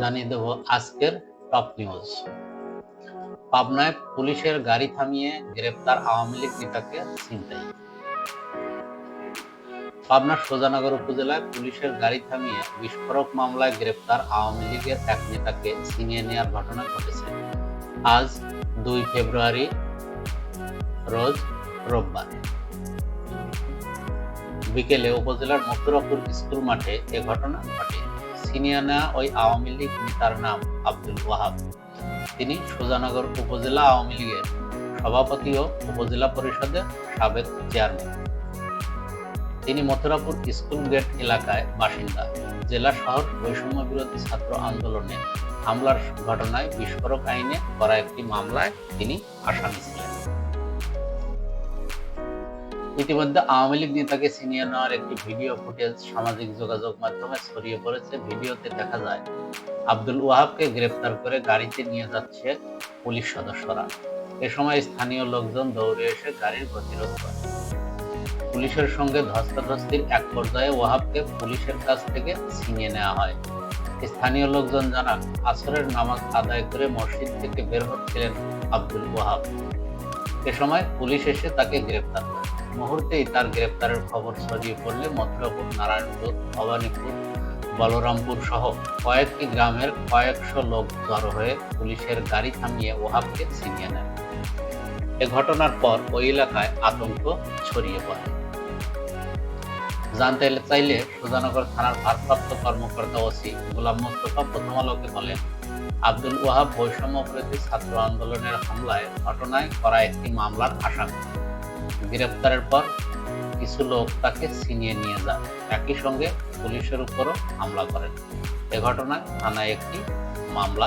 জানিয়ে দেব আজকের top news পাবনায় পুলিশের গাড়ি থামিয়ে গ্রেপ্তার আওয়ামী লীগ নেতাকে ছিনতাই। পাবনার সোজানগর উপজেলায় পুলিশের গাড়ি থামিয়ে বিস্ফোরক মামলায় গ্রেপ্তার আওয়ামী লীগের এক নেতাকে ছিনিয়ে নেওয়ার ঘটনা ঘটেছে। আজ দুই ফেব্রুয়ারি রোজ রোববার। বিকেলে উপজেলার মথুরাপুর স্কুল মাঠে এ ঘটনা ঘটে। ছিনিয়ে নেওয়া ওই আওয়ামী লীগ নেতার নাম আব্দুল ওয়াহাব। তিনি সুজানগর উপজেলা আওয়ামী লীগের সভাপতি ও উপজেলা পরিষদের সাবেক চেয়ারম্যান। তিনি মথুরাপুর স্কুল গেট এলাকায় বাসিন্দা। জেলা শহর বৈষম্য বিরোধী ছাত্র আন্দোলনে হামলার ঘটনায় বিস্ফোরক আইনে করা একটি মামলায় তিনি আসামি ছিলেন। ইতিমধ্যে আওয়ামী লীগ নেতাকে ছিনিয়ে নেওয়ার একটি ভিডিও ফুটেজ সামাজিক যোগাযোগ মাধ্যমে ছড়িয়ে পড়েছে। ভিডিওতে দেখা যায়, আব্দুল ওয়াহাবকে গ্রেপ্তার করে গাড়িতে নিয়ে যাচ্ছে পুলিশ সদস্যরা। এ সময় স্থানীয় লোকজন দৌড়ে এসে গাড়ির প্রতিরোধ করে। পুলিশের সঙ্গে ধস্তাধস্তির এক পর্যায়ে ওয়াহাবকে পুলিশের কাছ থেকে ছিনিয়ে নেওয়া হয়। স্থানীয় লোকজন জানান, আসরের নামাজ আদায় করে মসজিদ থেকে বের হচ্ছিলেন আব্দুল ওয়াহাব। এ সময় পুলিশ এসে তাকে গ্রেপ্তার করে। মুহূর্তেই তার গ্রেপ্তারের খবর ছড়িয়ে পড়লে মথুরাপুর, নারায়ণপুর, ভবানীপুর, বলরামপুর সহ কয়েকটি গ্রামের কয়েকশো লোক জড়ো হয়ে পুলিশের গাড়ি থামিয়ে ওহাবকে ছিনিয়ে নেয়। এ ঘটনার পর ওই এলাকায় আতঙ্ক ছড়িয়ে পড়ে। জানতে চাইলে সুজানগর থানার ভারপ্রাপ্ত কর্মকর্তা ওসি গোলাম মোস্তফা প্রথম আলোকে বলেন, আব্দুল ওয়াহাব বৈষম্য বিরোধী ছাত্র আন্দোলনের হামলায় ঘটনায় করা একটি মামলার আসামি। গ্রেপ্তারের পর কিছু লোক তাকে ছিনিয়ে নিয়ে যান একই সঙ্গে পুলিশের উপরও হামলা করেন। এ ঘটনায় থানায় একটি মামলা